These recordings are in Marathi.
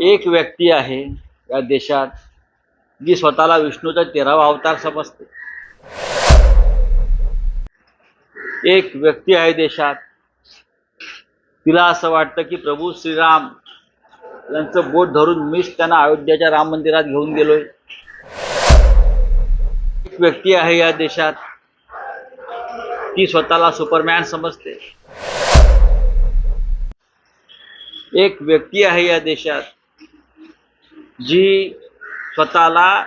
एक व्यक्ती आहे या देशात जी स्वतःला विष्णूचा तेरावा अवतार समजते. एक व्यक्ती आहे देशात. तिला असं वाटतं की प्रभू श्रीराम यांचं बोट धरून मीच त्यांना अयोध्याच्या राम मंदिरात घेऊन गेलोय. एक व्यक्ती आहे या देशात. ती स्वतःला सुपरमॅन समजते. एक व्यक्ती आहे या देशात जी स्वतःला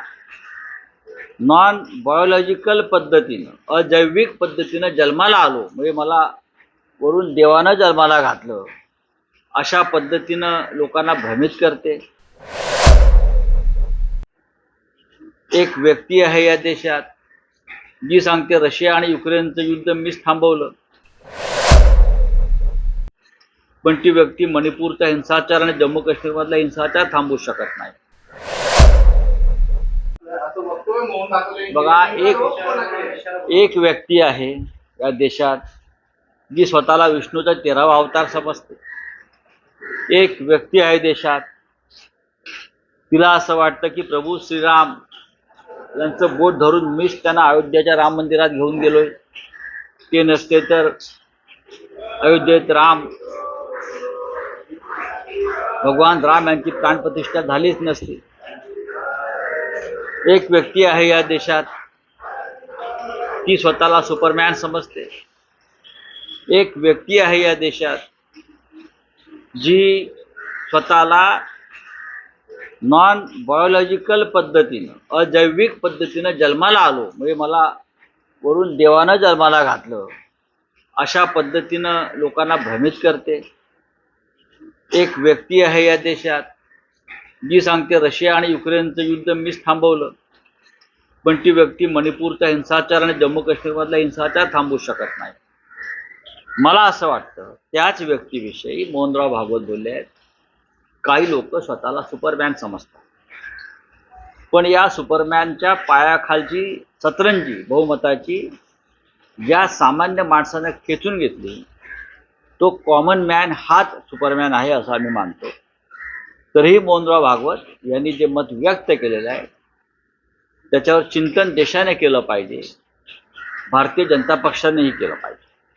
नॉन बायोलॉजिकल पद्धतीनं अजैविक पद्धतीनं जन्माला आलो. म्हणजे मला वरून देवानं जन्माला घातलं. अशा पद्धतीनं लोकांना भ्रमित करते. एक व्यक्ती आहे या देशात जी सांगते रशिया आणि युक्रेनचं युद्ध मीच थांबवलं. पण ती व्यक्ती मणिपूरचा हिंसाचार आणि जम्मू काश्मीरमधला हिंसाचार थांबवू शकत नाही. बघा एक एक व्यक्ती आहे या देशात जी स्वतःला विष्णूचा तेरावा अवतार समजते. एक व्यक्ती आहे देशात तिला असं वाटतं की प्रभू श्रीराम यांचं बोट धरून मीच त्यांना अयोध्याच्या राम मंदिरात घेऊन गेलोय. ते नसते तर अयोध्येत राम भगवान राम यांची प्राणप्रतिष्ठा झालीच नसती. एक व्यक्ती आहे या देशात. ती स्वतःला सुपरमॅन समजते. एक व्यक्ती आहे या देशात. जी स्वतःला नॉन बायोलॉजिकल पद्धतीनं अजैविक पद्धतीनं जन्माला आलो. म्हणजे मला वरून देवानं जन्माला घातलं. अशा पद्धतीनं लोकांना भ्रमित करते. एक व्यक्ती आहे या देशात. जी सांगते रशिया आणि युक्रेनचं युद्ध मीच थांबवलं. पण ती व्यक्ती मणिपूरचा हिंसाचार आणि जम्मू काश्मीरमधला हिंसाचार थांबवू शकत नाही. मला असं वाटतं त्याच व्यक्तीविषयी मोहनराव भागवत बोलले आहेत. काही लोक स्वतःला सुपरमॅन समजतात. पण या सुपरमॅनच्या पायाखालची सतरंजी बहुमताची ज्या सामान्य माणसानं खेचून घेतली तो कॉमन मॅन हाच सुपरमॅन आहे असं आम्ही मानतो. तरीही मोहनराव भागवत यांनी जे मत व्यक्त केलेलं आहे त्याच्यावर चिंतन देशाने केलं पाहिजे. भारतीय जनता पक्षानेही केलं पाहिजे.